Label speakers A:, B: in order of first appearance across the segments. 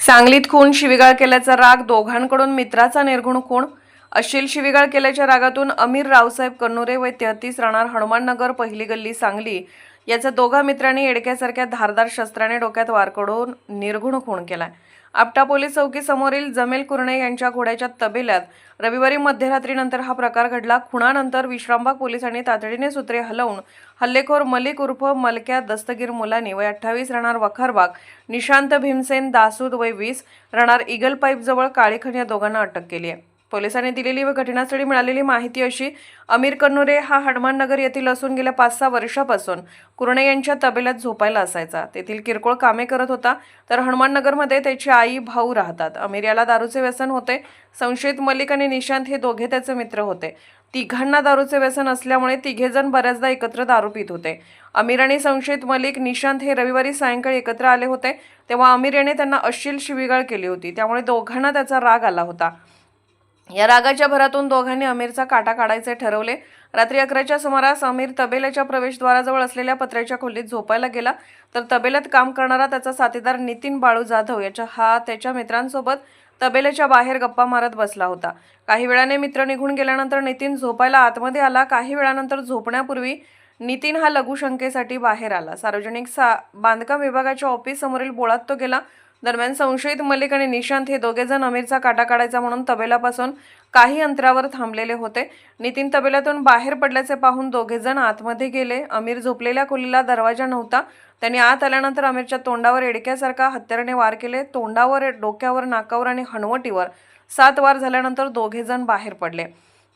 A: सांगलीत खून शिवीगाळ केल्याचा राग दोघांकडून मित्राचा निर्गुण खून. अश्लील शिवीगाळ केल्याच्या रागातून अमीर रावसाहेब कन्नुरे व तेहतीस राहणार हनुमाननगर पहिली गल्ली सांगली. याचा दोघा मित्रांनी येडक्यासारख्या धारदार शस्त्राने डोक्यात वार करून निर्घुण खून केलाय. आपटा पोलीस चौकीसमोरील जमेल कुर्णे यांच्या घोड्याच्या तबेल्यात रविवारी मध्यरात्रीनंतर हा प्रकार घडला. खुणानंतर विश्रामबाग पोलिसांनी तातडीने सूत्रे हलवून हल्लेखोर मलिक उर्फ मलक्या दस्तगीर मुलानी वय अठ्ठावीस राहणार वखारबाग निशांत भीमसेन दासूद वय वीस राहणार इगल पाईपजवळ काळीखण या दोघांना अटक केली आहे. पोलिसांनी दिलेली व घटनास्थळी मिळालेली माहिती अशी अमीर कन्नुरे हा हनुमाननगर येथील असून गेल्या पाच सहा वर्षापासून कुर्णे यांच्या तबेल्यात झोपायला असायचा. तेथील किरकोळ कामे करत होता तर हनुमाननगरमध्ये त्याची आई भाऊ राहतात. अमीर याला दारूचे व्यसन होते. संशयित मलिक आणि निशांत हे दोघे त्याचे मित्र होते. तिघांना दारूचे व्यसन असल्यामुळे तिघेजण बऱ्याचदा एकत्र दारू पित होते. अमीर आणि संशयित मलिक निशांत हे रविवारी सायंकाळी एकत्र आले होते तेव्हा अमीर याने त्यांना अश्लील शिवीगाळ केली होती. त्यामुळे दोघांना त्याचा राग आला होता. या रागाच्या भरातून दोघांनी अमीरचा काटा काढायचे ठरवले. रात्री अकराच्या सुमारास अमीर तबेल्याच्या प्रवेशद्वाराजवळ असलेल्या पत्र्याच्या खोलीत झोपायला गेला. तर तबेल्यात काम करणारा त्याचा साथीदार नितीन बाळू जाधव याच्या हा त्याच्या मित्रांसोबत तबेल्याच्या बाहेर गप्पा मारत बसला होता. काही वेळाने मित्र निघून गेल्यानंतर नितीन झोपायला आतमध्ये आला. काही वेळानंतर झोपण्यापूर्वी नितीन हा लघुशंकेसाठी बाहेर आला. सार्वजनिक सा बांधकाम विभागाच्या ऑफिस समोरील बोळात तो गेला. दरम्यान संशयित मलिक आणि निशांत हे दोघेजण अमीरचा काटा काढायचा म्हणून तबेलापासून काही अंतरावर थांबलेले होते. नितीन तबेल्यातून बाहेर पडल्याचे पाहून दोघेजण आतमध्ये गेले. अमीर झोपलेल्या खोलीला दरवाजा नव्हता. त्यांनी आत आल्यानंतर अमीरच्या तोंडावर एडक्यासारखा हत्याराने वार केले. तोंडावर डोक्यावर नाकावर आणि हनवटीवर सात वार झाल्यानंतर दोघेजण बाहेर पडले.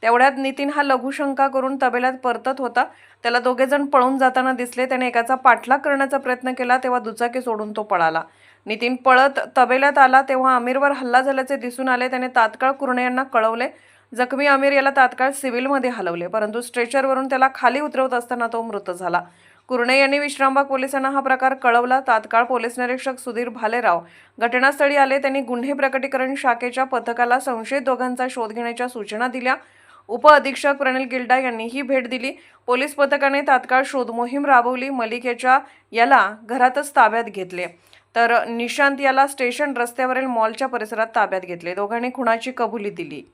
A: तेवढ्यात नितीन हा लघुशंका करून तबेल्यात परतत होता. त्याला दोघेजण पळून जाताना दिसले. त्याने एकाचा पाठलाग करण्याचा प्रयत्न केला तेव्हा दुचाकी सोडून तो पळाला. नितीन पळत तबेल्यात आला तेव्हा आमिरवर हल्ला झाल्याचे दिसून आले. त्याने तात्काळ कुरणे यांना कळवले. जखमी आमिर याला तात्काळ सिव्हिलमध्ये हलवले परंतु स्ट्रेचरवरून त्याला खाली उतरवत असताना तो मृत झाला. कुरणे यांनी विश्रामबाग पोलिसांना हा प्रकार कळवला. तात्काळ पोलीस निरीक्षक सुधीर भालेराव घटनास्थळी आले. त्यांनी गुन्हे प्रकटीकरण शाखेच्या पथकाला संशयित दोघांचा शोध घेण्याच्या सूचना दिल्या. उपअधीक्षक प्रणिल गिल्डा यांनीही भेट दिली. पोलीस पथकाने तात्काळ शोधमोहीम राबवली. मलिक याच्या याला घरातच ताब्यात घेतले. तर निशांत याला स्टेशन रस्त्यावरील मॉलच्या परिसरात ताब्यात घेतले. दोघांनी खुणाची कबुली दिली.